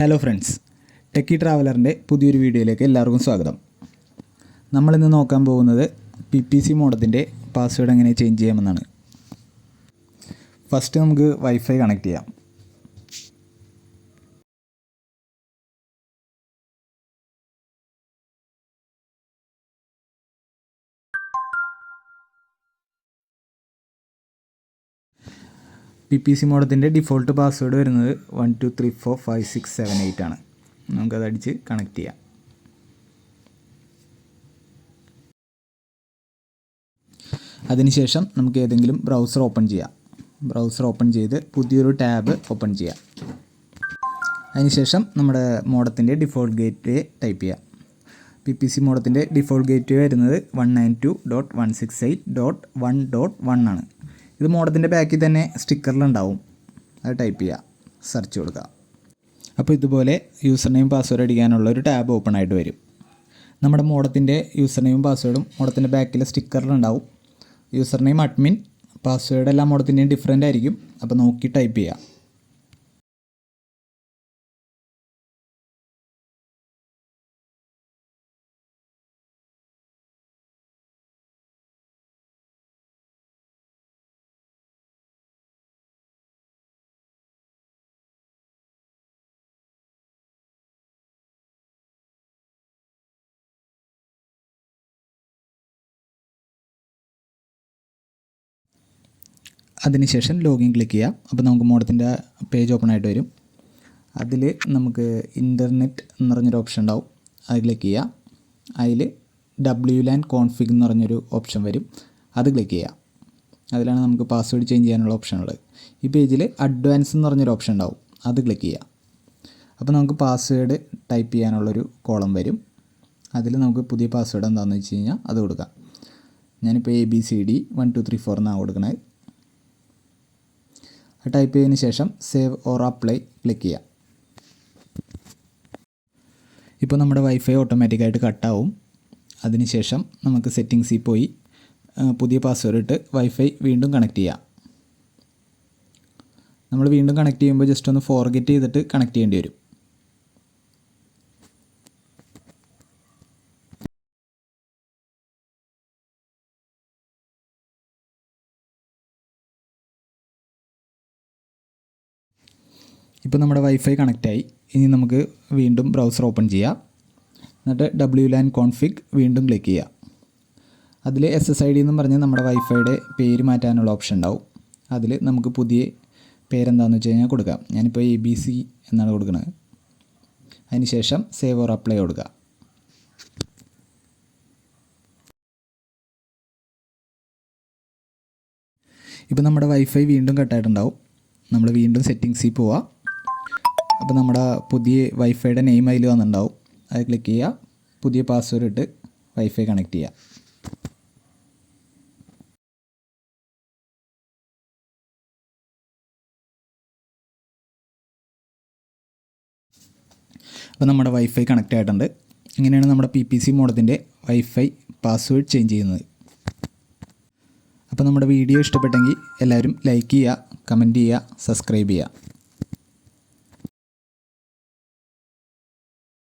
Hello friends techie ട്രാവലറിന്റെ പുതിയൊരു വീഡിയോയിലേക്ക് എല്ലാവർക്കും സ്വാഗതം. നമ്മളിന്ന് നോക്കാൻ പോകുന്നത് പി പി സി മോഡത്തിന്റെ പാസ്വേഡ് എങ്ങനെ ചേഞ്ച് ചെയ്യാമെന്നാണ്. ഫസ്റ്റ് നമുക്ക് വൈഫൈ കണക്ട് ചെയ്യാം. പി പി സി മോഡത്തിന്റെ ഡിഫോൾട്ട് പാസ്വേഡ് വരുന്നത് one two three four five six seven eight ആണ്. നമുക്കത് അടിച്ച് കണക്ട് ചെയ്യാം. അതിനുശേഷം നമുക്ക് ഏതെങ്കിലും ബ്രൗസർ ഓപ്പൺ ചെയ്യാം. ബ്രൗസർ ഓപ്പൺ ചെയ്ത് പുതിയൊരു ടാബ് ഓപ്പൺ ചെയ്യാം. അതിനുശേഷം നമ്മുടെ മോഡത്തിന്റെ ഡിഫോൾട്ട് ഗേറ്റ് വേ ടൈപ്പ് ചെയ്യാം. പി പി സി മോഡത്തിന്റെ ഡിഫോൾട്ട് ഗേറ്റ് വേ വരുന്നത് one nine two dot one six eight dot one dot one ആണ്. ഇത് മോഡത്തിന്റെ ബാക്കിൽ തന്നെ സ്റ്റിക്കറിലുണ്ടാവും. അത് ടൈപ്പ് ചെയ്യുക സെർച്ച് കൊടുക്കുക അപ്പോൾ ഇതുപോലെ യൂസർ നെയിം പാസ്വേഡ് അടിക്കാനുള്ള ഒരു ടാബ് ഓപ്പൺ ആയിട്ട് വരും. നമ്മുടെ മോഡത്തിന്റെ യൂസർ നെയിം പാസ്വേഡും മോഡത്തിന്റെ ബാക്കിലെ സ്റ്റിക്കറിലുണ്ടാവും. യൂസർ നെയിം അഡ്മിൻ പാസ്വേഡ് എല്ലാം മോഡത്തിന്റെയും ഡിഫറെന്റ് ആയിരിക്കും. അപ്പോൾ നോക്കി ടൈപ്പ് ചെയ്യുക അതിനുശേഷം ലോഗിൻ ക്ലിക്ക് ചെയ്യാം. അപ്പോൾ നമുക്ക് മോഡത്തിന്റെ പേജ് ഓപ്പൺ ആയിട്ട് വരും. അതിൽ നമുക്ക് ഇന്റർനെറ്റ് എന്ന് പറഞ്ഞൊരു ഓപ്ഷൻ ഉണ്ടാവും. അത് ക്ലിക്ക് ചെയ്യുക അതിൽ ഡബ്ല്യു ലാൻഡ് കോൺഫിഗ് എന്ന് പറഞ്ഞൊരു ഓപ്ഷൻ വരും. അത് ക്ലിക്ക് ചെയ്യുക അതിലാണ് നമുക്ക് പാസ്വേഡ് ചേഞ്ച് ചെയ്യാനുള്ള ഓപ്ഷൻ ഉള്ളത്. ഈ പേജിൽ അഡ്വാൻസ് എന്ന് പറഞ്ഞൊരു ഓപ്ഷൻ ഉണ്ടാവും. അത് ക്ലിക്ക് ചെയ്യുക അപ്പോൾ നമുക്ക് പാസ്വേഡ് ടൈപ്പ് ചെയ്യാനുള്ളൊരു കോളം വരും. അതിൽ നമുക്ക് പുതിയ പാസ്വേഡ് എന്താണെന്ന് വെച്ച് കഴിഞ്ഞാൽ അത് കൊടുക്കാം. ഞാനിപ്പോൾ A B C D one two three four എന്നാണ് കൊടുക്കണത് ടൈപ്പ് ചെയ്തതിന് ശേഷം സേവ് ഓർ അപ്ലൈ ക്ലിക്ക് ചെയ്യാം ഇപ്പോൾ നമ്മുടെ വൈഫൈ ഓട്ടോമാറ്റിക്കായിട്ട് കട്ടാവും. അതിനുശേഷം നമുക്ക് സെറ്റിങ്സിൽ പോയി പുതിയ പാസ്വേഡ് ഇട്ട് വൈഫൈ വീണ്ടും കണക്ട് ചെയ്യാം. നമ്മൾ വീണ്ടും കണക്ട് ചെയ്യുമ്പോൾ ജസ്റ്റ് ഒന്ന് ഫോർഗെറ്റ് ചെയ്തിട്ട് കണക്ട് ചെയ്യേണ്ടി വരും. ഇപ്പോൾ നമ്മുടെ വൈഫൈ കണക്റ്റായി ഇനി നമുക്ക് വീണ്ടും ബ്രൗസർ ഓപ്പൺ ചെയ്യാം. എന്നിട്ട് ഡബ്ല്യു ലാൻ കോൺഫിഗ് വീണ്ടും ക്ലിക്ക് ചെയ്യുക അതിൽ എസ് എസ് ഐ ഡി എന്നും പറഞ്ഞ് നമ്മുടെ വൈഫൈയുടെ പേര് മാറ്റാനുള്ള ഓപ്ഷൻ ഉണ്ടാവും. അതിൽ നമുക്ക് പുതിയ പേരെന്താണെന്ന് വെച്ച് കഴിഞ്ഞാൽ കൊടുക്കാം. ഞാനിപ്പോൾ എ ബി സി എന്നാണ് കൊടുക്കുന്നത് അതിനുശേഷം സേവ് ഓർ അപ്ലൈ കൊടുക്കുക ഇപ്പോൾ നമ്മുടെ വൈഫൈ വീണ്ടും കട്ടായിട്ടുണ്ടാവും നമ്മൾ വീണ്ടും സെറ്റിങ്സിൽ പോവാം. അപ്പോൾ നമ്മുടെ പുതിയ വൈഫൈയുടെ നെയിം അതിൽ വന്നിട്ടുണ്ടാവും. അത് ക്ലിക്ക് ചെയ്യുക. പുതിയ പാസ്വേഡ് ഇട്ട് വൈഫൈ കണക്ട് ചെയ്യുക. അപ്പോൾ നമ്മുടെ വൈഫൈ കണക്റ്റ് ആയിട്ടുണ്ട്. ഇങ്ങനെയാണ് നമ്മുടെ പി പി സി മോഡത്തിന്റെ വൈഫൈ പാസ്വേഡ് ചേഞ്ച് ചെയ്യുന്നത്. അപ്പോൾ നമ്മുടെ വീഡിയോ ഇഷ്ടപ്പെട്ടെങ്കിൽ എല്ലാവരും ലൈക്ക് ചെയ്യുക കമന്റ് ചെയ്യുക സബ്സ്ക്രൈബ് ചെയ്യുക.